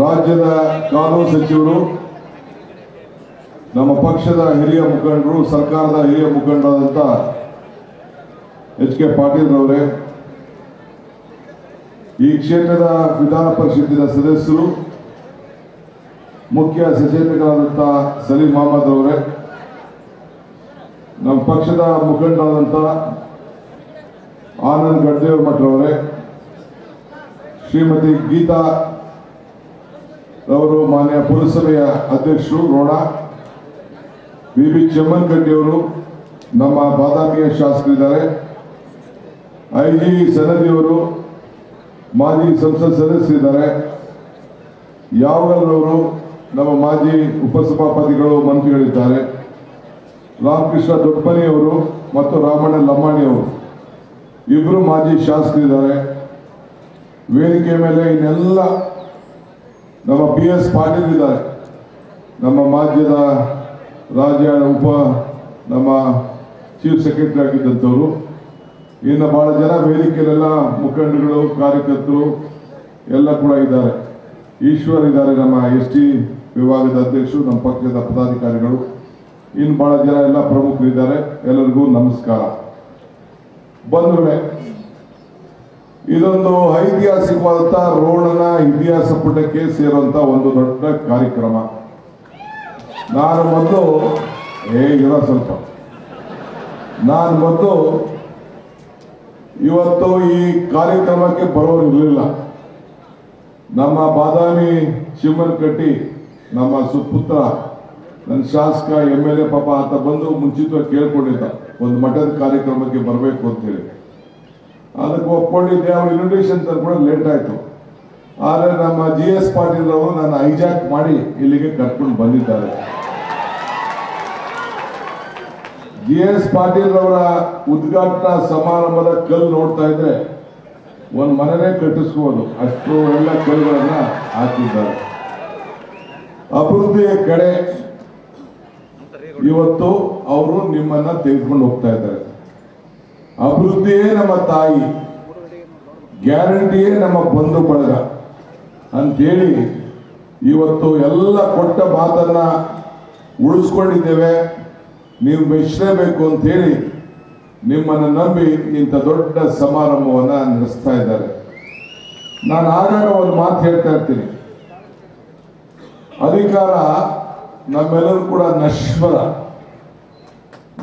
ರಾಜ್ಯದ ಕಾನೂನು ಸಚಿವರು, ನಮ್ಮ ಪಕ್ಷದ ಹಿರಿಯ ಮುಖಂಡರು, ಸರ್ಕಾರದ ಹಿರಿಯ ಮುಖಂಡರಾದಂಥ ಎಚ್ ಕೆ ಪಾಟೀಲ್ ರವರೇ, ಈ ಕ್ಷೇತ್ರದ ವಿಧಾನ ಪರಿಷತ್ತಿನ ಸದಸ್ಯರು, ಮುಖ್ಯ ಸಚೇತಕರಾದಂಥ ಸಲೀಂ ಅಹಮದ್ ಅವರೇ ನಮ್ಮ ಪಕ್ಷದ ಮುಖಂಡರಾದಂಥ ಆನಂದ್ ಗಡ್ದೇವ್ ಮಠರವರೇ ಶ್ರೀಮತಿ ಗೀತಾ ಅವರು ಮಾನ್ಯ ಪುರಸಭೆಯ ಅಧ್ಯಕ್ಷರು ರೋಣ ಬಿ ಬಿ ಅವರು ನಮ್ಮ ಬಾದಾಮಿಯ ಶಾಸಕರಿದ್ದಾರೆ. ಐ ಜಿ ಸನದಿಯವರು ಮಾಜಿ ಸಂಸತ್ ಸದಸ್ಯರಿದ್ದಾರೆ. ಯಾವಗಲ್ರವರು ನಮ್ಮ ಮಾಜಿ ಉಪಸಭಾಪತಿಗಳು ಮಂತ್ರಿಗಳಿದ್ದಾರೆ. ರಾಮಕೃಷ್ಣ ದೊಡ್ಡಮನಿಯವರು ಮತ್ತು ರಾಮಣ್ಣ ಲಮ್ಮಾಣಿಯವರು ಇಬ್ಬರು ಮಾಜಿ ಶಾಸಕರಿದ್ದಾರೆ. ವೇದಿಕೆ ಮೇಲೆ ಇನ್ನೆಲ್ಲ ನಮ್ಮ ಬಿ ಎಸ್ ಪಾಟೀಲ್ ಇದ್ದಾರೆ ನಮ್ಮ ಮಾಧ್ಯದ ರಾಜ್ಯ ಉಪ ನಮ್ಮ ಚೀಫ್ ಸೆಕ್ರೆಟರಿ ಆಗಿದ್ದಂಥವ್ರು. ಇನ್ನು ಬಹಳ ಜನ ವೇದಿಕೆಯಲ್ಲೆಲ್ಲ ಮುಖಂಡರುಗಳು, ಕಾರ್ಯಕರ್ತರು ಎಲ್ಲ ಕೂಡ ಇದ್ದಾರೆ. ಈಶ್ವರ್ ಇದ್ದಾರೆ ನಮ್ಮ ಎಸ್ ಟಿ ವಿಭಾಗದ ಅಧ್ಯಕ್ಷರು, ನಮ್ಮ ಪಕ್ಷದ ಪದಾಧಿಕಾರಿಗಳು. ಇನ್ನು ಬಹಳ ಜನ ಎಲ್ಲ ಪ್ರಮುಖರಿದ್ದಾರೆ. ಎಲ್ಲರಿಗೂ ನಮಸ್ಕಾರ. ಬಂಧುಗಳೇ ಇದೊಂದು ಐತಿಹಾಸಿಕವಾದಂಥ ರೋಣನ ಇತಿಹಾಸ ಪುಟಕ್ಕೆ ಸೇರುವಂತ ಒಂದು ದೊಡ್ಡ ಕಾರ್ಯಕ್ರಮ. ನಾನು ಮೊದಲು, ಏ ಸ್ವಲ್ಪ. ನಾನು ಮೊದಲು ಇವತ್ತು ಈ ಕಾರ್ಯಕ್ರಮಕ್ಕೆ ಬರೋರಿರಲಿಲ್ಲ ನಮ್ಮ ಬಾದಾಮಿ ಕಟ್ಟಿ, ನಮ್ಮ ಸುಪುತ್ರ, ನನ್ನ ಶಾಸಕ, ಎಂ ಎಲ್ ಎ ಪಾಪ ಆತ ಬಂದು ಮುಂಚಿತವಾಗಿ ಕೇಳ್ಕೊಂಡಿದ್ದ, ಒಂದು ಮಠದ ಕಾರ್ಯಕ್ರಮಕ್ಕೆ ಬರಬೇಕು ಅಂತೇಳಿ. ಅದಕ್ಕೆ ಒಪ್ಕೊಂಡಿದ್ದೆ, ಅವ್ರ ಇನ್ವಿಟೇಷನ್ ಕೂಡ ಲೇಟ್ ಆಯ್ತು. ಆದರೆ ನಮ್ಮ ಜಿ ಎಸ್ ಪಾಟೀಲ್ ಅವರು ನನ್ನ ಹೈಜಾಕ್ ಮಾಡಿ ಇಲ್ಲಿಗೆ ಕರ್ಕೊಂಡು ಬಂದಿದ್ದಾರೆ. ಜಿ ಎಸ್ ಪಾಟೀಲ್ ಅವರ ಉದ್ಘಾಟನಾ ಸಮಾರಂಭದ ಕಲ್ಲು ನೋಡ್ತಾ ಇದ್ರೆ ಒಂದು ಮನೆನೇ ಕಟ್ಟಿಸ್ಬೋದು. ಅಷ್ಟು ಎಲ್ಲ ಕಲ್ಲುಗಳನ್ನ ಹಾಕಿದ್ದಾರೆ. ಅಭಿವೃದ್ಧಿಯ ಕಡೆ ಇವತ್ತು ಅವರು ನಿಮ್ಮನ್ನ ತೆಗೆದುಕೊಂಡು ಹೋಗ್ತಾ ಇದ್ದಾರೆ. ಅಭಿವೃದ್ಧಿಯೇ ನಮ್ಮ ತಾಯಿ? ಗ್ಯಾರಂಟಿಯೇ ನಮ್ಮ ಬಂಧು ಬಳಗ? ಅಂತೇಳಿ ಇವತ್ತು ಎಲ್ಲ ಕೊಟ್ಟ ಮಾತನ್ನ ಉಳಿಸ್ಕೊಂಡಿದ್ದೇವೆ. ನೀವು ಮೆಚ್ಚಲೇಬೇಕು ಅಂತೇಳಿ ನಿಮ್ಮನ್ನು ನಂಬಿ ಇಂಥ ದೊಡ್ಡ ಸಮಾರಂಭವನ್ನು ನಡೆಸ್ತಾ ಇದ್ದಾರೆ. ನಾನು ಆಗಾಗ ಒಂದು ಮಾತು ಹೇಳ್ತಾ ಇರ್ತೀನಿ. ಅಧಿಕಾರ ನಮ್ಮೆಲ್ಲರೂ ಕೂಡ ನಶ್ವರ.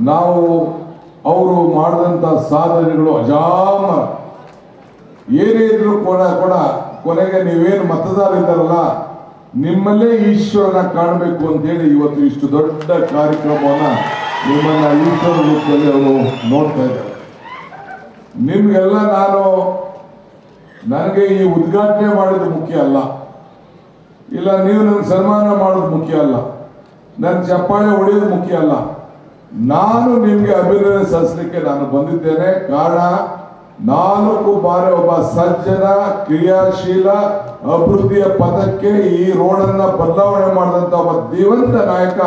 ನಾವು ಅವರು ಮಾಡಿದಂಥ ಸಾಧನೆಗಳು ಅಜಾಮ. ಏನೇ ಇದ್ರು ಕೂಡ ಕೂಡ ಕೊನೆಗೆ ನೀವೇನು ಮತದಾರರಿದ್ದಾರಲ್ಲ ನಿಮ್ಮಲ್ಲೇ ಈಶ್ವರನ ಕಾಣಬೇಕು ಅಂತೇಳಿ ಇವತ್ತು ಇಷ್ಟು ದೊಡ್ಡ ಕಾರ್ಯಕ್ರಮವನ್ನ ನಿಮ್ಮನ್ನ ಈಶ್ವರ ರೂಪದಲ್ಲಿ ಅವರು ನೋಡ್ತಾ ಇದ್ದಾರೆ. ನಿಮ್ಗೆಲ್ಲ ನಾನು, ನನಗೆ ಈ ಉದ್ಘಾಟನೆ ಮಾಡಿದ್ದು ಮುಖ್ಯ ಅಲ್ಲ. ಇಲ್ಲ, ನೀವು ನನಗೆ ಸನ್ಮಾನ ಮಾಡೋದು ಮುಖ್ಯ ಅಲ್ಲ. ನನ್ನ ಚಪ್ಪಾಳೆ ಹೊಡೆಯೋದು ಮುಖ್ಯ ಅಲ್ಲ. ನಾನು ನಿಮಗೆ ಅಭಿನಂದನೆ ಸಲ್ಲಿಸಲಿಕ್ಕೆ ನಾನು ಬಂದಿದ್ದೇನೆ. ಕಾರಣ, ನಾಲ್ಕು ಬಾರಿ ಒಬ್ಬ ಸಜ್ಜನ, ಕ್ರಿಯಾಶೀಲ, ಅಭಿವೃದ್ಧಿಯ ಪದಕ್ಕೆ ಈ ರೋಡನ್ನ ಬದಲಾವಣೆ ಮಾಡಿದಂತ ಒಬ್ಬ ದಿವಂತ ನಾಯಕ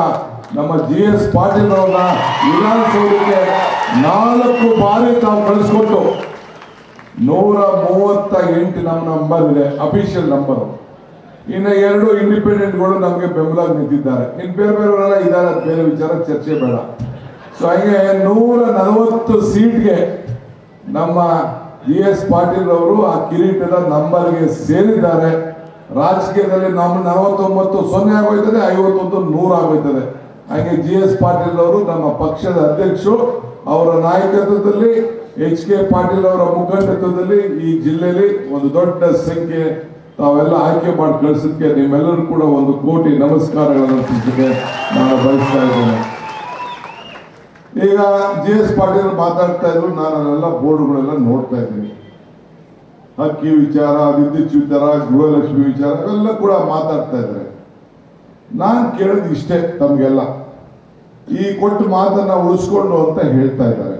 ನಮ್ಮ ಜಿ ಎಸ್ ಪಾಟೀಲ್ ಅವರನ್ನ ವಿಧಾನಸೌಧಕ್ಕೆ ನಾಲ್ಕು ಬಾರಿ ತಾವು ಕಳಿಸ್ಕೊಟ್ಟು ನೂರ ಮೂವತ್ತ ಎಂಟು ನಮ್ಮ ನಂಬರ್ ಇದೆ ಅಫಿಷಿಯಲ್ ನಂಬರ್ ಇನ್ನು ಎರಡು ಇಂಡಿಪೆಂಡೆಂಟ್ಗಳು ನಮಗೆ ಬೆಂಬಲ ನಿಂತಿದ್ದಾರೆ ಇನ್ನು ಬೇರೆ ಬೇರೆಯವರೆಲ್ಲ ಇದ್ದಾರೆ ಬೇರೆ ವಿಚಾರ, ಚರ್ಚೆ ಬೇಡ. ಸೊ ಹಾಗೆ ನೂರ ನಲವತ್ತು ಸೀಟ್ಗೆ ನಮ್ಮ ಜಿ ಎಸ್ ಪಾಟೀಲ್ ಅವರು ಆ ಕಿರೀಟದ ನಂಬರ್ಗೆ ಸೇರಿದ್ದಾರೆ. ರಾಜಕೀಯದಲ್ಲಿ ನಮ್ಮ ನಲವತ್ತೊಂಬತ್ತು ಸೊನ್ನೆ ಆಗೋಯ್ತದೆ, ಐವತ್ತೊಂದು ನೂರು ಆಗೋಯ್ತದೆ. ಹಾಗೆ ಜಿ ಎಸ್ ಪಾಟೀಲ್ ಅವರು ನಮ್ಮ ಪಕ್ಷದ ಅಧ್ಯಕ್ಷರು, ಅವರ ನಾಯಕತ್ವದಲ್ಲಿ, ಎಚ್ ಕೆ ಪಾಟೀಲ್ ಅವರ ಮುಖಂಡತ್ವದಲ್ಲಿ ಈ ಜಿಲ್ಲೆಯಲ್ಲಿ ಒಂದು ದೊಡ್ಡ ಸಂಖ್ಯೆ ತಾವೆಲ್ಲ ಆಯ್ಕೆ ಮಾಡಿ ಕಳಿಸಿದ್ದಕ್ಕೆ ನಿಮ್ಮೆಲ್ಲರೂ ಕೂಡ ಒಂದು ಕೋಟಿ ನಮಸ್ಕಾರಗಳನ್ನು ತಿಳಿಸಕ್ಕೆ ನಾನು ಬಯಸ್ತಾ ಇದ್ದೇನೆ. ಈಗ ಜಿ ಎಸ್ ಪಾಟೀಲ್ ಮಾತಾಡ್ತಾ ಇದ್ರು, ನಾನು ಅದನ್ನೆಲ್ಲ ಬೋರ್ಡ್ಗಳೆಲ್ಲ ನೋಡ್ತಾ ಇದ್ದೀನಿ. ಹಕ್ಕಿ ವಿಚಾರ, ವಿದ್ಯುತ್ ವಿಚಾರ, ಗೃಹಲಕ್ಷ್ಮಿ ವಿಚಾರ ಇವೆಲ್ಲ ಕೂಡ ಮಾತಾಡ್ತಾ ಇದ್ದಾರೆ. ನಾನು ಕೇಳಿದ್ ಇಷ್ಟೇ ತಮಗೆಲ್ಲ. ಈ ಕೊಟ್ಟು ಮಾತನ್ನ ಉಳಿಸ್ಕೊಂಡು ಅಂತ ಹೇಳ್ತಾ ಇದ್ದಾರೆ.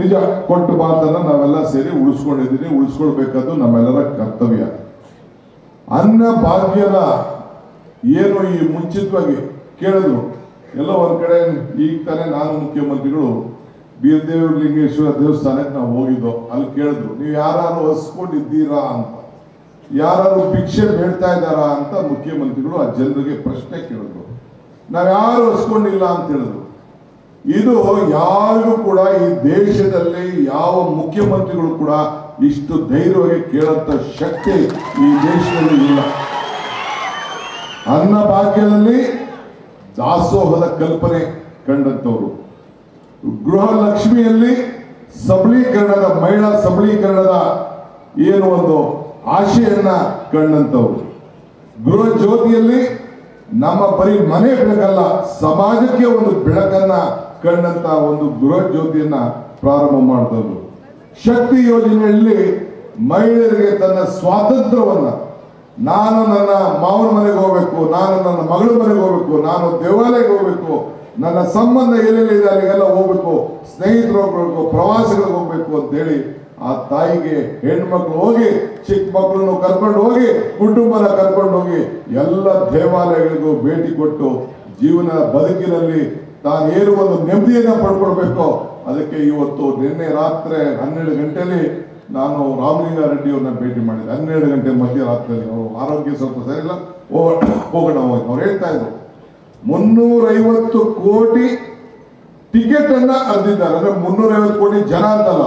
ನಿಜ, ಕೊಟ್ಟು ಮಾತನ್ನ ನಾವೆಲ್ಲ ಸೇರಿ ಉಳಿಸ್ಕೊಂಡಿದ್ದೀನಿ ಉಳಿಸ್ಕೊಳ್ಬೇಕಾದ್ದು ನಮ್ಮೆಲ್ಲರ ಕರ್ತವ್ಯ. ಅನ್ನ ಭಾಗ್ಯದ ಏನು ಈ ಮುಂಚಿತವಾಗಿ ಕೇಳಿದ್ರು, ಎಲ್ಲ ಒಂದ್ ಕಡೆ ಈಗ ತಾನೇ ನಾನು ಮುಖ್ಯಮಂತ್ರಿಗಳು ಬೀರದೇವ್ರ ಲಿಂಗೇಶ್ವರ ದೇವಸ್ಥಾನಕ್ಕೆ ನಾವು ಹೋಗಿದ್ದೋ, ಅಲ್ಲಿ ಕೇಳಿದ್ರು, ನೀವು ಯಾರು ಹಸ್ಕೊಂಡಿದ್ದೀರಾ ಅಂತ. ಯಾರು ಭಿಕ್ಷೆ ಬೇಡ್ತಾ ಇದ್ದಾರಾ ಅಂತ ಮುಖ್ಯಮಂತ್ರಿಗಳು ಆ ಜನರಿಗೆ ಪ್ರಶ್ನೆ ಕೇಳಿದ್ರು. ನಾವ್ಯಾರು ಹಸ್ಕೊಂಡಿಲ್ಲ ಅಂತ ಹೇಳಿದ್ರು. ಇದು ಯಾರಿಗೂ ಕೂಡ ಈ ದೇಶದಲ್ಲಿ ಯಾವ ಮುಖ್ಯಮಂತ್ರಿಗಳು ಕೂಡ ಇಷ್ಟು ಧೈರ್ಯವಾಗಿ ಕೇಳಂತ ಶಕ್ತಿ ಈ ದೇಶದಲ್ಲಿ ಇಲ್ಲ. ಅನ್ನ ಭಾಗ್ಯದಲ್ಲಿ ದಾಸೋಹದ ಕಲ್ಪನೆ ಕಂಡಂತವರು. ಗೃಹಲಕ್ಷ್ಮಿಯಲ್ಲಿ ಸಬಲೀಕರಣದ, ಮಹಿಳಾ ಸಬಲೀಕರಣದ ಏನು ಒಂದು ಆಶೆಯನ್ನ ಕಂಡಂತವರು. ಗೃಹ ಜ್ಯೋತಿಯಲ್ಲಿ ನಮ್ಮ ಬರೀ ಮನೆ ಬೆಳಕಲ್ಲ, ಸಮಾಜಕ್ಕೆ ಒಂದು ಬೆಳಕನ್ನ ಕಂಡಂತ ಒಂದು ಗೃಹ ಜ್ಯೋತಿಯನ್ನ ಪ್ರಾರಂಭ ಮಾಡಿದವರು. ಶಕ್ತಿ ಯೋಜನೆಯಲ್ಲಿ ಮಹಿಳೆಯರಿಗೆ ತನ್ನ ಸ್ವಾತಂತ್ರ್ಯವನ್ನ, ನಾನು ನನ್ನ ಮಾವನ ಮನೆಗೆ ಹೋಗ್ಬೇಕು, ನಾನು ನನ್ನ ಮಗಳ ಮನೆಗೆ ಹೋಗ್ಬೇಕು, ನಾನು ದೇವಾಲಯಕ್ಕೆ ಹೋಗ್ಬೇಕು, ನನ್ನ ಸಂಬಂಧ ಎಲ್ಲೆಲ್ಲಿದೆ ಅಲ್ಲಿಗೆಲ್ಲ ಹೋಗ್ಬೇಕು, ಸ್ನೇಹಿತರು ಹೋಗ್ಬೇಕು ಪ್ರವಾಸಗಳಿಗೆ ಹೋಗ್ಬೇಕು ಅಂತೇಳಿ ಆ ತಾಯಿಗೆ ಹೆಣ್ಮಕ್ಳು ಹೋಗಿ, ಚಿಕ್ಕ ಮಕ್ಕಳನ್ನು ಕರ್ಕೊಂಡು ಹೋಗಿ, ಕುಟುಂಬನ ಕರ್ಕೊಂಡು ಹೋಗಿ ಎಲ್ಲ ದೇವಾಲಯಗಳಿಗೂ ಭೇಟಿ ಕೊಟ್ಟು ಜೀವನ ಬದುಕಿನಲ್ಲಿ ತಾನು ಏನು ಒಂದು ನೆಮ್ಮದಿಯನ್ನು ಪಡ್ಕೊಳ್ಬೇಕು ಅದಕ್ಕೆ ಇವತ್ತು ನಿನ್ನೆ ರಾತ್ರಿ ಹನ್ನೆರಡು ಗಂಟೆಯಲ್ಲಿ ನಾನು ರಾಮಲಿಂಗ ರೆಡ್ಡಿ ಅವ್ರನ್ನ ಭೇಟಿ ಮಾಡಿದ್ದೆ ಹನ್ನೆರಡು ಗಂಟೆ ಮಧ್ಯರಾತ್ರಿಯಲ್ಲಿ ಅವರು ಆರೋಗ್ಯ ಸ್ವಲ್ಪ ಸರಿಯಿಲ್ಲ. ಹೋಗೋಣ ಹೋಗಿ ಅವ್ರು ಹೇಳ್ತಾ ಇದ್ರು, ಮುನ್ನೂರೈವತ್ತು ಕೋಟಿ ಟಿಕೆಟ್ ಅನ್ನ ಅರ್ದಿದ್ದಾರೆ ಅಂದ್ರೆ ಮುನ್ನೂರೈವತ್ತು ಕೋಟಿ ಜನ ಅಂತಲ್ಲ,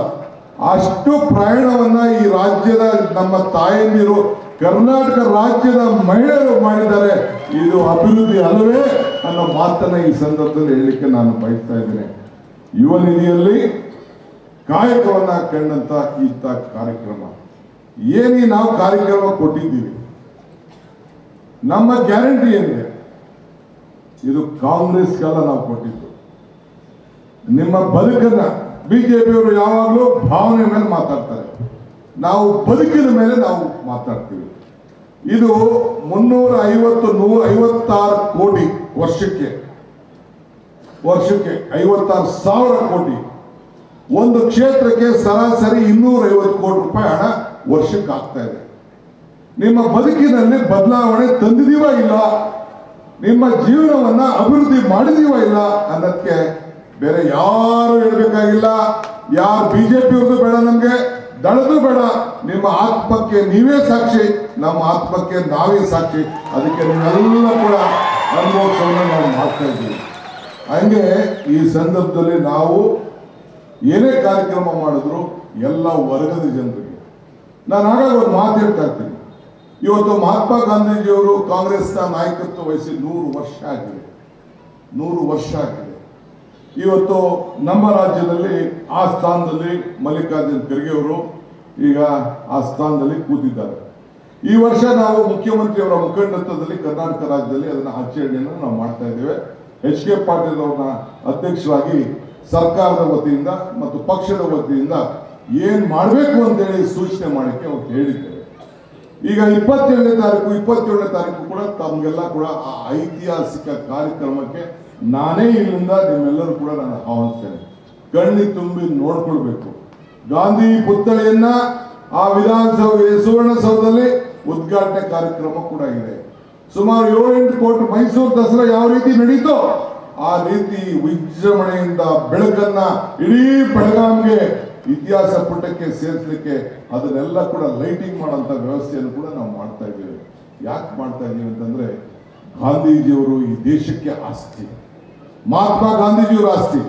ಅಷ್ಟು ಪ್ರಯಾಣವನ್ನ ಈ ರಾಜ್ಯದ ನಮ್ಮ ತಾಯಂದಿರು, ಕರ್ನಾಟಕ ರಾಜ್ಯದ ಮಹಿಳೆಯರು ಮಾಡಿದ್ದಾರೆ. ಇದು ಅಭಿವೃದ್ಧಿ ಅಲ್ಲವೇ ಅನ್ನೋ ಮಾತನ್ನ ಈ ಸಂದರ್ಭದಲ್ಲಿ ಹೇಳಲಿಕ್ಕೆ ನಾನು ಬಯಸ್ತಾ ಇದ್ದೇನೆ. ಯುವ ನಿಧಿಯಲ್ಲಿ ಕಾಯಕವನ್ನ ಕಂಡಂತ ಇಂಥ ಕಾರ್ಯಕ್ರಮ. ಏನೇ ನಾವು ಕಾರ್ಯಕ್ರಮ ಕೊಟ್ಟಿದ್ದೀವಿ. ನಮ್ಮ ಗ್ಯಾರಂಟಿ ಏನಿದೆ? ಇದು ಕಾಂಗ್ರೆಸ್ ಕಾಲ ನಾವು ಕೊಟ್ಟಿದ್ದು. ನಿಮ್ಮ ಬದುಕನ್ನ ಬಿಜೆಪಿಯವರು ಯಾವಾಗಲೂ ಭಾವನೆ ಮೇಲೆ ಮಾತಾಡ್ತಾರೆ. ನಾವು ಬದುಕಿದ ಮೇಲೆ ನಾವು ಮಾತಾಡ್ತೀವಿ. ಇದು ಮುನ್ನೂರ ಐವತ್ತು ನೂರ ಐವತ್ತಾರು ಕೋಟಿ ವರ್ಷಕ್ಕೆ ವರ್ಷಕ್ಕೆ ಐವತ್ತಾರು ಸಾವಿರ ಕೋಟಿ. ಒಂದು ಕ್ಷೇತ್ರಕ್ಕೆ ಸರಾಸರಿ ಇನ್ನೂರ ಐವತ್ತು ಕೋಟಿ ರೂಪಾಯಿ ಹಣ ವರ್ಷಕ್ಕೆ ಆಗ್ತಾ ಇದೆ. ನಿಮ್ಮ ಬದುಕಿನಲ್ಲಿ ಬದಲಾವಣೆ ತಂದಿದೀವ ಇಲ್ಲ? ನಿಮ್ಮ ಜೀವನವನ್ನ ಅಭಿವೃದ್ಧಿ ಮಾಡಿದೀವ ಇಲ್ಲ ಅನ್ನೋದಕ್ಕೆ ಬೇರೆ ಯಾರು ಹೇಳ್ಬೇಕಾಗಿಲ್ಲ. ಯಾರು ಬಿಜೆಪಿ ಅವ್ರದ್ದು ಬೇಡ ನಮಗೆ ದಳದು ಬೇಡ. ನಿಮ್ಮ ಆತ್ಮಕ್ಕೆ ನೀವೇ ಸಾಕ್ಷಿ, ನಮ್ಮ ಆತ್ಮಕ್ಕೆ ನಾವೇ ಸಾಕ್ಷಿ. ಅದಕ್ಕೆ ನೀವೆಲ್ಲ ಕೂಡ ಅನುಭವಿಸೋದನ್ನ ನಾವು ಮಾಡ್ತಾ ಇದ್ದೀವಿ. ಹಂಗೆ ಈ ಸಂದರ್ಭದಲ್ಲಿ ನಾವು ಏನೇ ಕಾರ್ಯಕ್ರಮ ಮಾಡಿದ್ರು ಎಲ್ಲ ವರ್ಗದ ಜನರಿಗೆ. ನಾನು ಆಗಾಗ ಒಂದು ಮಾತು ಹೇಳ್ತಾ ಇರ್ತೀನಿ. ಇವತ್ತು ಮಹಾತ್ಮ ಗಾಂಧೀಜಿಯವರು ಕಾಂಗ್ರೆಸ್ನ ನಾಯಕತ್ವ ವಹಿಸಿ ನೂರು ವರ್ಷ ಆಗಿದೆ. ನೂರು ವರ್ಷ ಆಗಿದೆ. ಇವತ್ತು ನಮ್ಮ ರಾಜ್ಯದಲ್ಲಿ ಆ ಸ್ಥಾನದಲ್ಲಿ ಮಲ್ಲಿಕಾರ್ಜುನ್ ಖರ್ಗೆ ಅವರು ಈಗ ಆ ಸ್ಥಾನದಲ್ಲಿ ಕೂತಿದ್ದಾರೆ. ಈ ವರ್ಷ ನಾವು ಮುಖ್ಯಮಂತ್ರಿಯವರ ಮುಖಂಡತ್ವದಲ್ಲಿ ಕರ್ನಾಟಕ ರಾಜ್ಯದಲ್ಲಿ ಅದನ್ನ ಆಚರಣೆಯನ್ನು ನಾವು ಮಾಡ್ತಾ ಇದ್ದೇವೆ. ಎಚ್ ಕೆ ಪಾಟೀಲ್ ಅವ್ರನ್ನ ಅಧ್ಯಕ್ಷರಾಗಿ ಸರ್ಕಾರದ ವತಿಯಿಂದ ಮತ್ತು ಪಕ್ಷದ ವತಿಯಿಂದ ಏನ್ ಮಾಡಬೇಕು ಅಂತೇಳಿ ಸೂಚನೆ ಮಾಡಕ್ಕೆ ಅವ್ರು ಹೇಳಿದ್ದೇವೆ ಈಗ ಇಪ್ಪತ್ತೇಳನೇ ತಾರೀಕು ಇಪ್ಪತ್ತೇಳನೇ ತಾರೀಕು ಕೂಡ ತಮಗೆಲ್ಲ ಕೂಡ ಆ ಐತಿಹಾಸಿಕ ಕಾರ್ಯಕ್ರಮಕ್ಕೆ ನಾನೇ ಇಲ್ಲಿಂದ ನಿಮ್ಮೆಲ್ಲರೂ ಕೂಡ ನಾನು ಆಹ್ವಾನಿಸ್ತೇನೆ. ಕಣ್ಣಿ ತುಂಬಿ ನೋಡ್ಕೊಳ್ಬೇಕು. ಗಾಂಧಿ ಪುತ್ಥಳಿಯನ್ನ ಆ ವಿಧಾನಸೌಧ ಸುವರ್ಣಸೌಧದಲ್ಲಿ ಉದ್ಘಾಟನೆ ಕಾರ್ಯಕ್ರಮ ಕೂಡ ಇದೆ. ಸುಮಾರು ಏಳೆಂಟು ಕೋಟಿ ಮೈಸೂರು ದಸರಾ ಯಾವ ರೀತಿ ನಡೀತೋ ಆ ರೀತಿ ವಿಜೃಂಭಣೆಯಿಂದ ಬೆಳಕನ್ನ ಇಡೀ ಬೆಳಗಾಂಗೆ ಇತಿಹಾಸ ಪುಟಕ್ಕೆ ಸೇರಿಸಲಿಕ್ಕೆ ಅದನ್ನೆಲ್ಲ ಕೂಡ ಲೈಟಿಂಗ್ ಮಾಡೋಂಥ ವ್ಯವಸ್ಥೆಯನ್ನು ಕೂಡ ನಾವು ಮಾಡ್ತಾ ಇದ್ದೇವೆ. ಯಾಕೆ ಮಾಡ್ತಾ ಇದ್ದೀವಿ ಅಂತಂದ್ರೆ ಗಾಂಧೀಜಿಯವರು ಈ ದೇಶಕ್ಕೆ ಆಸ್ತಿ. ಮಹಾತ್ಮ ಗಾಂಧೀಜಿಯವರು ಆಸ್ತಿ.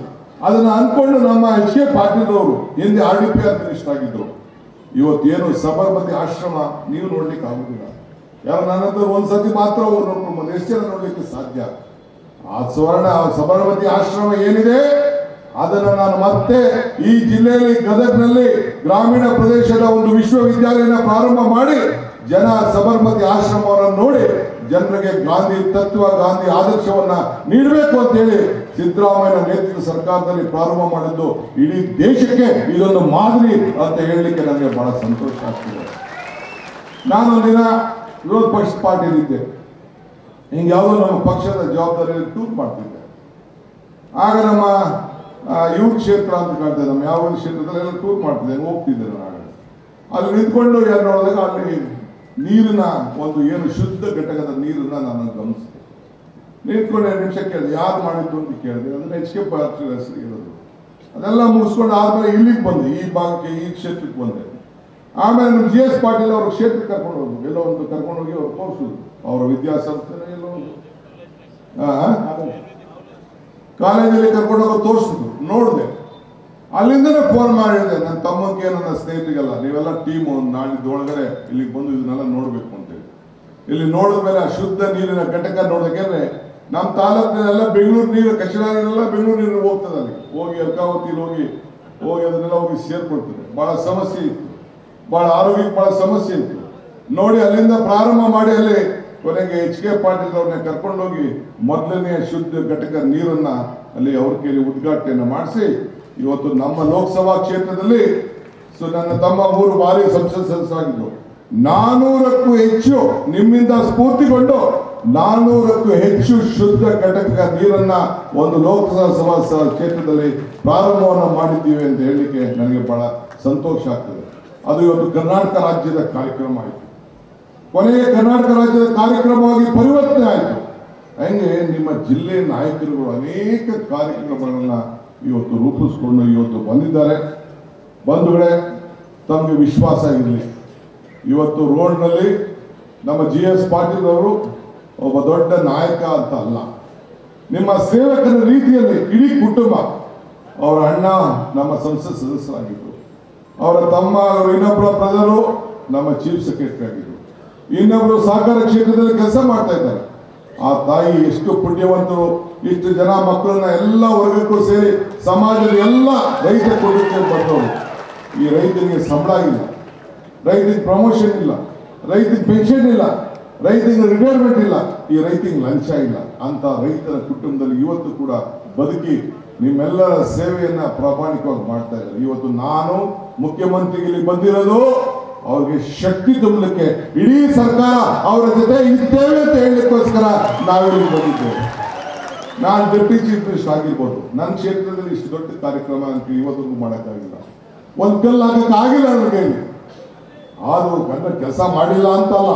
ಅದನ್ನ ಅನ್ಕೊಂಡು ನಮ್ಮ ಎಚ್ ಕೆ ಪಾಟೀಲ್ ಅವರು ಹಿಂದೆ R D P R minister ಆಗಿದ್ರು. ಇವತ್ತೇನು ಸಬರ್ಮತಿ ಆಶ್ರಮ ನೀವು ನೋಡ್ಲಿಕ್ಕೆ ಆಗುದಿಲ್ಲ. ಯಾರು ನನ್ನ ಒಂದ್ಸತಿ ಮಾತ್ರ ಅವ್ರು ಎಷ್ಟು ನೋಡ್ಲಿಕ್ಕೆ ಸಾಧ್ಯ. ಆ ಸುವರ್ಣ ಸಬರಮತಿ ಆಶ್ರಮ ಏನಿದೆ, ಅದನ್ನ ನಾನು ಮತ್ತೆ ಈ ಜಿಲ್ಲೆಯಲ್ಲಿ, ಗದಗ್ನಲ್ಲಿ ಗ್ರಾಮೀಣ ಪ್ರದೇಶದ ಒಂದು ವಿಶ್ವವಿದ್ಯಾಲಯನ ಪ್ರಾರಂಭ ಮಾಡಿ ಜನ ಸಬರ್ಮತಿ ಆಶ್ರಮವನ್ನು ನೋಡಿ ಜನರಿಗೆ ಗಾಂಧಿ ತತ್ವ, ಗಾಂಧಿ ಆದರ್ಶವನ್ನ ನೀಡಬೇಕು ಅಂತ ಹೇಳಿ ಸಿದ್ದರಾಮಯ್ಯ ನೇತೃತ್ವ ಸರ್ಕಾರದಲ್ಲಿ ಪ್ರಾರಂಭ ಮಾಡಿದ್ದು ಇಡೀ ದೇಶಕ್ಕೆ ಇದೊಂದು ಮಾದರಿ ಅಂತ ಹೇಳಲಿಕ್ಕೆ ನನಗೆ ಬಹಳ ಸಂತೋಷ ಆಗ್ತಿದೆ. ನಾನು ದಿನ ವಿರೋಧ ಪಕ್ಷ ಪಾರ್ಟಿಯಲ್ಲಿದ್ದೆ ಹಿಂಗೆ ಯಾವುದೋ ನಮ್ಮ ಪಕ್ಷದ ಜವಾಬ್ದಾರಿಯಲ್ಲಿ ಟೂರ್ ಮಾಡ್ತಿದ್ದೆ. ಆಗ ನಮ್ಮ ಯುವ ಕ್ಷೇತ್ರ ಅಂತ ಕಾಣ್ತದೆ ನಮ್ಮ ಯಾವ ಕ್ಷೇತ್ರದಲ್ಲಿ ಎಲ್ಲ ಟೂರ್ ಮಾಡ್ತಿದ್ದೆ ಹೋಗ್ತಿದ್ದೆ ನಾನು ಆಗ ಅಲ್ಲಿ ನಿಂತ್ಕೊಂಡು ಯಾರು ನೋಡಿದಾಗ ಅಲ್ಲಿ ನೀರಿನ ಒಂದು ಏನು ಶುದ್ಧ ಘಟಕದ ನೀರನ್ನ ನಾನು ಗಮನಿಸಿದೆ. ನಿಂತ್ಕೊಂಡು ಎರಡು ನಿಮಿಷ ಕೇಳಿದೆ, ಯಾರು ಮಾಡಿದ್ದು ಅಂತ ಕೇಳಿದೆ. ಅದನ್ನ ಎಚ್ ಕೆ ಪಾರ್ಟಿ ಹೆಸರು ಇರೋದು ಅದೆಲ್ಲ ಮುಗಿಸ್ಕೊಂಡು ಆದ್ಮೇಲೆ ಇಲ್ಲಿಗೆ ಬಂದೆ, ಈ ಭಾಗಕ್ಕೆ, ಈ ಕ್ಷೇತ್ರಕ್ಕೆ ಬಂದೆ. ಆಮೇಲೆ ನಮ್ಮ ಜಿ ಎಸ್ ಪಾಟೀಲ್ ಅವ್ರ ಕ್ಷೇತ್ರಕ್ಕೆ ಕರ್ಕೊಂಡು ಹೋದ್ರು. ಎಲ್ಲೋ ಒಂದು ಕರ್ಕೊಂಡು ಹೋಗಿ ಅವ್ರು ತೋರಿಸಿದ್ರು. ಅವರ ವಿದ್ಯಾಸಂಸ್ಥೆ ಎಲ್ಲೋ ಒಂದು. ಕಾಲೇಜಲ್ಲಿ ಕರ್ಕೊಂಡು ಹೋಗಿ ತೋರಿಸಿದ್ರು. ನೋಡಿದೆ. ಅಲ್ಲಿಂದನೇ ಫೋನ್ ಮಾಡಿದೆ. ನನ್ನ ತಮ್ಮಕ್ಕೆ ನನ್ನ ಸ್ನೇಹಿತರಿಗೆಲ್ಲ, ನೀವೆಲ್ಲ ಟೀಮು ನಾಳೆ ಒಳಗಡೆ ಇಲ್ಲಿಗೆ ಬಂದು ಇದನ್ನೆಲ್ಲ ನೋಡಬೇಕು ಅಂತೇಳಿ. ಇಲ್ಲಿ ನೋಡಿದ ಮೇಲೆ ಆ ಶುದ್ಧ ನೀರಿನ ಘಟಕ ನೋಡೋಕೆಂದ್ರೆ ನಮ್ಮ ತಾಲೂಕಿನೆಲ್ಲ ಬೆಂಗಳೂರು ನೀರು ಕಚಡ ನೀರೆಲ್ಲ ಬೆಂಗಳೂರು ನೀರು ಹೋಗ್ತದೆ ಅಲ್ಲಿ. ಹೋಗಿ ಅಲ್ಕಾವತಿಲಿ ಹೋಗಿ ಹೋಗಿ ಅದನ್ನೆಲ್ಲ ಹೋಗಿ ಸೇರ್ಕೊಳ್ತದೆ. ಬಹಳ ಸಮಸ್ಯೆ ಇತ್ತು. ಬಹಳ ಆರೋಗ್ಯಕ್ಕೆ ಬಹಳ ಸಮಸ್ಯೆ ಇತ್ತು ನೋಡಿ ಅಲ್ಲಿಂದ ಪ್ರಾರಂಭ ಮಾಡಿ ಅಲ್ಲಿ ಕೊನೆಗೆ ಎಚ್ ಕೆ ಪಾಟೀಲ್ ಅವ್ರನ್ನ ಕರ್ಕೊಂಡೋಗಿ ಮೊದಲನೆಯ ಶುದ್ಧ ಘಟಕ ನೀರನ್ನ ಅಲ್ಲಿ ಅವ್ರ ಕೈಲಿ ಉದ್ಘಾಟನೆಯನ್ನು ಮಾಡಿಸಿ, ಇವತ್ತು ನಮ್ಮ ಲೋಕಸಭಾ ಕ್ಷೇತ್ರದಲ್ಲಿ ಸೊ ನನ್ನ ತಮ್ಮ ಮೂರು ಬಾರಿ ಸಂಸತ್ ಸದಸ್ಯರಾಗಿದ್ದು. ನಾನೂರಕ್ಕೂ ಹೆಚ್ಚು ನಿಮ್ಮಿಂದ ಸ್ಫೂರ್ತಿಗೊಂಡು ನಾನೂರಕ್ಕೂ ಹೆಚ್ಚು ಶುದ್ಧ ಘಟಕ ನೀರನ್ನ ಒಂದು ಲೋಕಸಭಾ ಕ್ಷೇತ್ರದಲ್ಲಿ ಪ್ರಾರಂಭವನ್ನು ಮಾಡಿದ್ದೀವಿ ಅಂತ ಹೇಳಲಿಕ್ಕೆ ನನಗೆ ಬಹಳ ಸಂತೋಷ ಆಗ್ತದೆ. ಅದು ಇವತ್ತು ಕರ್ನಾಟಕ ರಾಜ್ಯದ ಕಾರ್ಯಕ್ರಮ ಆಯಿತು. ಕೊನೆಯ ಕರ್ನಾಟಕ ರಾಜ್ಯದ ಕಾರ್ಯಕ್ರಮವಾಗಿ ಪರಿವರ್ತನೆ ಆಯಿತು. ಹಂಗೆ? ನಿಮ್ಮ ಜಿಲ್ಲೆ ನಾಯಕರುಗಳು ಅನೇಕ ಕಾರ್ಯಕ್ರಮಗಳನ್ನ ಇವತ್ತು ರೂಪಿಸ್ಕೊಂಡು ಇವತ್ತು ಬಂದಿದ್ದಾರೆ. ಬಂಧುಗಳೇ, ತಮಗೆ ವಿಶ್ವಾಸ ಇರಲಿ. ಇವತ್ತು ರೋಡ್ನಲ್ಲಿ ನಮ್ಮ ಜಿ ಎಸ್ ಪಾಟೀಲ್ ಒಬ್ಬ ದೊಡ್ಡ ನಾಯಕ ಅಂತ ಅಲ್ಲ. ನಿಮ್ಮ ಸೇವಕರ ರೀತಿಯಲ್ಲಿ ಇಡೀ ಕುಟುಂಬ ಅವರ ಅಣ್ಣ, ನಮ್ಮ ಸಂಸತ್ ಸದಸ್ಯರಾಗಿದ್ದರು ಅವರ ತಮ್ಮ ಅವರು ಇನ್ನೊಬ್ಬರ ಪ್ರಜರು ನಮ್ಮ ಚೀಫ್ ಸೆಕ್ರೆಟರಿ ಆಗಿದ್ರು. ಇನ್ನೊಬ್ರು ಸಹಕಾರ ಕ್ಷೇತ್ರದಲ್ಲಿ ಕೆಲಸ ಮಾಡ್ತಾ ಇದ್ದಾರೆ. ಆ ತಾಯಿ ಎಷ್ಟು ಪುಣ್ಯವಂತರು, ಇಷ್ಟು ಜನ ಮಕ್ಕಳನ್ನ ಎಲ್ಲ ವರ್ಗಕ್ಕೂ ಸೇರಿ ಸಮಾಜದ ಎಲ್ಲ ರೈತ ಕುಟುಂಬಕ್ಕೆ ಬಂದವರು ಈ ರೈತನಿಗೆ ಸಂಬಳ ಇಲ್ಲ. ರೈತರಿಗೆ ಪ್ರಮೋಷನ್ ಇಲ್ಲ. ರೈತರಿಗೆ ಪೆನ್ಷನ್ ಇಲ್ಲ. ರೈತರಿಗೆ ರಿಟೈರ್ಮೆಂಟ್ ಇಲ್ಲ. ಈ ರೈತಿಗೆ ಲಂಚ ಇಲ್ಲ. ಅಂತ ರೈತರ ಕುಟುಂಬದಲ್ಲಿ ಇವತ್ತು ಕೂಡ ಬದುಕಿ ನಿಮ್ಮೆಲ್ಲರ ಸೇವೆಯನ್ನ ಪ್ರಾಮಾಣಿಕವಾಗಿ ಮಾಡ್ತಾ ಇದ್ದಾರೆ. ಇವತ್ತು ನಾನು ಮುಖ್ಯಮಂತ್ರಿಗೆ ಇಲ್ಲಿ ಬಂದಿರೋದು ಅವ್ರಿಗೆ ಶಕ್ತಿ ತುಂಬಲಿಕ್ಕೆ ಇಡೀ ಸರ್ಕಾರ ಅವರ ಜೊತೆ ಇದ್ದೇವೆ ಅಂತ ಹೇಳಲಿಕ್ಕೋಸ್ಕರ ನಾವಿಲ್ಲಿ ಬಂದಿದ್ದೇವೆ. ನಾನು ಡೆಪ್ಟಿ ಚೀಫ್ ಮಿನಿಸ್ಟರ್ ಆಗಿರ್ಬೋದು. ನನ್ನ ಕ್ಷೇತ್ರದಲ್ಲಿ ಇಷ್ಟು ದೊಡ್ಡ ಕಾರ್ಯಕ್ರಮ ಅಂತ ಇವತ್ತಿಗೂ ಮಾಡೋಕ್ಕಾಗಿಲ್ಲ. ಒಂದು ಕಲ್ಲು ಹಾಕಕ್ಕಾಗಿಲ್ಲ ನನ್ನ ಕೈಲಿ ಆದರೂ ಕನ್ನಡ ಕೆಲಸ ಮಾಡಿಲ್ಲ ಅಂತಲ್ಲ.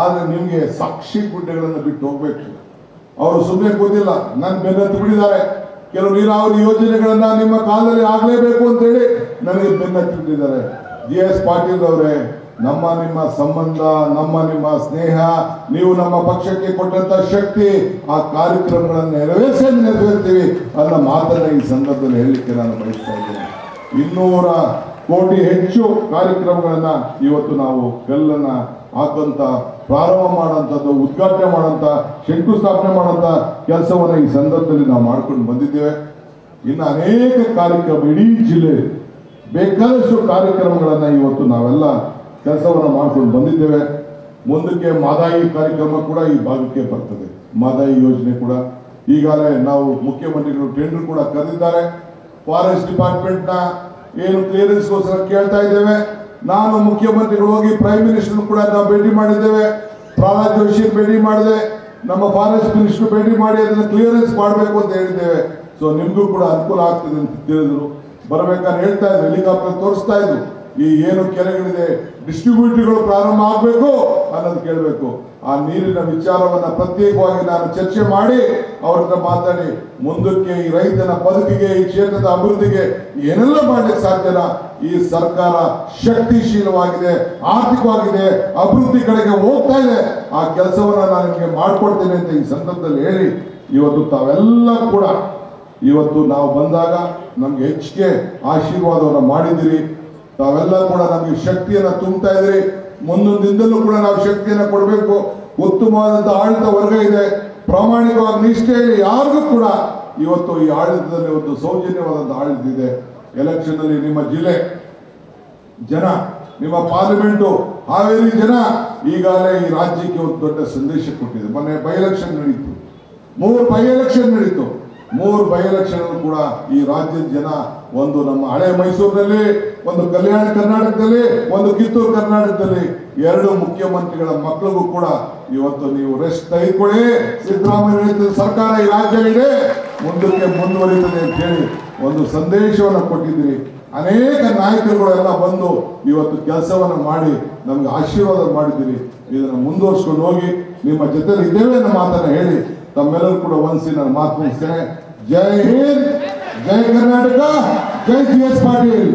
ಆದರೆ ನಿಮಗೆ ಸಾಕ್ಷಿ ಗುಡ್ಡೆಗಳನ್ನು ಬಿಟ್ಟು ಹೋಗ್ಬೇಕು. ಅವರು ಸುಮ್ಮನೆ ಕೂತಿಲ್ಲ. ನನ್ನ ಬೆನ್ನತ್ತು ಬಿಡಿದ್ದಾರೆ ಕೆಲವು ನೀರಾವರಿ ಯೋಜನೆಗಳನ್ನು ನಿಮ್ಮ ಕಾಲದಲ್ಲಿ ಆಗಲೇಬೇಕು ಅಂತೇಳಿ ನನಗೆ ಬೆನ್ನತ್ತಿ ಬಿಟ್ಟಿದ್ದಾರೆ ಜಿ ಎಸ್ ಪಾಟೀಲ್ ಅವರೇ, ನಮ್ಮ ನಿಮ್ಮ ಸಂಬಂಧ, ನಮ್ಮ ನಿಮ್ಮ ಸ್ನೇಹ, ನೀವು ನಮ್ಮ ಪಕ್ಷಕ್ಕೆ ಕೊಟ್ಟಂತ ಶಕ್ತಿ, ಆ ಕಾರ್ಯಕ್ರಮಗಳನ್ನು ನೆರವೇರಿಸಿ ನೆರವೇರ್ತೀವಿ ಅನ್ನೋ ಮಾತನ್ನ ಈ ಸಂದರ್ಭದಲ್ಲಿ ಹೇಳಲಿಕ್ಕೆ ನಾನು ಬಯಸ್ತಾ ಇದ್ದೇನೆ. ಇನ್ನೂರ ಕೋಟಿ ಹೆಚ್ಚು ಕಾರ್ಯಕ್ರಮಗಳನ್ನ ಇವತ್ತು ನಾವು ಕಲ್ಲನ್ನ ಹಾಕಂತ ಪ್ರಾರಂಭ ಮಾಡೋಂಥದ್ದು ಉದ್ಘಾಟನೆ ಮಾಡೋಂಥ ಶಂಕುಸ್ಥಾಪನೆ ಮಾಡೋಂಥ ಕೆಲಸವನ್ನ ಈ ಸಂದರ್ಭದಲ್ಲಿ ನಾವು ಮಾಡ್ಕೊಂಡು ಬಂದಿದ್ದೇವೆ. ಇನ್ನು ಅನೇಕ ಕಾರ್ಯಕ್ರಮ ಇಡೀ ಜಿಲ್ಲೆ ಬೇಕಾದಷ್ಟು ಕಾರ್ಯಕ್ರಮಗಳನ್ನು ಇವತ್ತು ನಾವೆಲ್ಲ ಕೆಲಸವನ್ನ ಮಾಡ್ಕೊಂಡು ಬಂದಿದ್ದೇವೆ. ಮುಂದಕ್ಕೆ ಮಾದಾಯಿ ಕಾರ್ಯಕ್ರಮ ಕೂಡ ಈ ಭಾಗಕ್ಕೆ ಬರ್ತದೆ. ಮಾದಾಯಿ ಯೋಜನೆ ಕೂಡ. ಈಗಾಗಲೇ ನಾವು ಮುಖ್ಯಮಂತ್ರಿಗಳು ಟೆಂಡರ್ ಕೂಡ ಕರೆದಿದ್ದಾರೆ. ಫಾರೆಸ್ಟ್ ಡಿಪಾರ್ಟ್ಮೆಂಟ್ನ ಏನು ಕ್ಲಿಯರೆನ್ಸ್ಗೋಸ್ಕರ ಕೇಳ್ತಾ ಇದ್ದೇವೆ. ನಾನು ಮುಖ್ಯಮಂತ್ರಿಗಳು ಹೋಗಿ ಪ್ರೈಮ್ ಮಿನಿಸ್ಟರ್ ಕೂಡ ನಾವು ಭೇಟಿ ಮಾಡಿದ್ದೇವೆ. ಪ್ರಹ್ಲಾದ್ ಜೋಶಿ ಭೇಟಿ ಮಾಡಿದೆ. ನಮ್ಮ ಫಾರೆಸ್ಟ್ ಮಿನಿಸ್ಟರ್ ಭೇಟಿ ಮಾಡಿ ಅದನ್ನು ಕ್ಲಿಯರೆನ್ಸ್ ಮಾಡಬೇಕು ಅಂತ ಹೇಳಿದ್ದೇವೆ. ಸೊ ನಿಮಗೂ ಕೂಡ ಅನುಕೂಲ ಆಗ್ತದೆ ಅಂತ ತಿಳಿದ್ರು. ಬರ್ಬೇಕಾದ್ರೆ ಹೇಳ್ತಾ ಇದ್ರು, ಹೆಲಿಕಾಪ್ಟರ್ ತೋರಿಸ್ತಾ ಇದ್ರು. ಈ ಏನು ಕೆರೆಗಳಿದೆ ಡಿಸ್ಟ್ರಿಬ್ಯೂಟರ್ಗಳು ಪ್ರಾರಂಭ ಆಗಬೇಕು ಅನ್ನೋದು ಕೇಳಬೇಕು. ಆ ನೀರಿನ ವಿಚಾರವನ್ನ ಪ್ರತ್ಯೇಕವಾಗಿ ನಾನು ಚರ್ಚೆ ಮಾಡಿ, ಅವ್ರ ಮಾತಾಡಿ, ಮುಂದಕ್ಕೆ ಈ ರೈತನ ಬದುಕಿಗೆ, ಈ ಕ್ಷೇತ್ರದ ಅಭಿವೃದ್ಧಿಗೆ ಏನೆಲ್ಲ ಮಾಡ್ಲಿಕ್ಕೆ ಸಾಧ್ಯನ? ಈ ಸರ್ಕಾರ ಶಕ್ತಿಶೀಲವಾಗಿದೆ, ಆರ್ಥಿಕವಾಗಿದೆ, ಅಭಿವೃದ್ಧಿ ಕಡೆಗೆ ಹೋಗ್ತಾ ಇದೆ. ಆ ಕೆಲಸವನ್ನ ನಾನು ನಿಮಗೆ ಮಾಡ್ಕೊಡ್ತೇನೆ ಅಂತ ಈ ಸಂದರ್ಭದಲ್ಲಿ ಹೇಳಿ, ಇವತ್ತು ತಾವೆಲ್ಲ ಕೂಡ ಇವತ್ತು ನಾವು ಬಂದಾಗ ನಮ್ಗೆ ಹೆಚ್ಚಿಗೆ ಆಶೀರ್ವಾದವನ್ನು ಮಾಡಿದಿರಿ ತಾವೆಲ್ಲ ಕೂಡ ನಮಗೆ ಶಕ್ತಿಯನ್ನ ತುಂಬುತ್ತಾ ಇದ್ರಿ ಮುಂದಿನಿಂದಲೂ ಕೂಡ ನಾವು ಶಕ್ತಿಯನ್ನ ಕೊಡಬೇಕು. ಉತ್ತಮವಾದಂಥ ಆಡಳಿತ ವರ್ಗ ಇದೆ. ಪ್ರಾಮಾಣಿಕವಾಗಿ ನಿಷ್ಠೆಯಲ್ಲಿ ಯಾರಿಗೂ ಕೂಡ ಇವತ್ತು ಈ ಆಡಳಿತದಲ್ಲಿ ಒಂದು ಸೌಜನ್ಯವಾದಂಥ ಆಡಳಿತ ಇದೆ. ಎಲೆಕ್ಷನ್ ಅಲ್ಲಿ ನಿಮ್ಮ ಜಿಲ್ಲೆ, ಜನ, ನಿಮ್ಮ ಪಾರ್ಲಿಮೆಂಟು ಹಾವೇರಿ ಜನ ಈಗಾಗಲೇ ಈ ರಾಜ್ಯಕ್ಕೆ ಒಂದು ದೊಡ್ಡ ಸಂದೇಶ ಕೊಟ್ಟಿದೆ ಮೊನ್ನೆ ಬೈ ಎಲೆಕ್ಷನ್ ನಡೀತು. ಮೂರು ಬೈ ಎಲೆಕ್ಷನ್ ನಡೀತು. ಮೂರು ಬೈ ಎಲೆಕ್ಷನ್ ಕೂಡ ಈ ರಾಜ್ಯದ ಜನ ಒಂದು ನಮ್ಮ ಹಳೆ ಮೈಸೂರಿನಲ್ಲಿ, ಒಂದು ಕಲ್ಯಾಣ ಕರ್ನಾಟಕದಲ್ಲಿ, ಒಂದು ಕಿತ್ತೂರು ಕರ್ನಾಟಕದಲ್ಲಿ ಎರಡು ಮುಖ್ಯಮಂತ್ರಿಗಳ ಮಕ್ಕಳಿಗೂ ಕೂಡ ಇವತ್ತು ನೀವು ರೆಸ್ಟ್ ತೆಗೆದುಕೊಳ್ಳಿ. ಸಿದ್ದರಾಮಯ್ಯ ಸರ್ಕಾರ ಈ ರಾಜ್ಯವಿದೆ ಮುಂದಕ್ಕೆ ಮುಂದುವರಿತದೆ ಅಂತ ಹೇಳಿ ಒಂದು ಸಂದೇಶವನ್ನು ಕೊಟ್ಟಿದ್ದೀರಿ. ಅನೇಕ ನಾಯಕರುಗಳೆಲ್ಲ ಬಂದು ಇವತ್ತು ಕೆಲಸವನ್ನು ಮಾಡಿ ನಮ್ಗೆ ಆಶೀರ್ವಾದ ಮಾಡಿದ್ದೀರಿ. ಇದನ್ನು ಮುಂದುವರ್ಸ್ಕೊಂಡು ಹೋಗಿ ನಿಮ್ಮ ಜೊತೆ ಇದ್ದೇವೆ ಅನ್ನೋ ಮಾತನ್ನ ಹೇಳಿ. ತಮ್ಮೆಲ್ಲರೂ ಕೂಡ ಒಂದ್ಸಿ ನಾನು ಮಾತು ಮುಗಿಸ್ತೇನೆ. ಜೈ ಹಿಂದ್ ಜೈ ಕರ್ನಾಟಕ ಜೈ ಜಿ ಎಸ್ ಪಾಟೀಲ್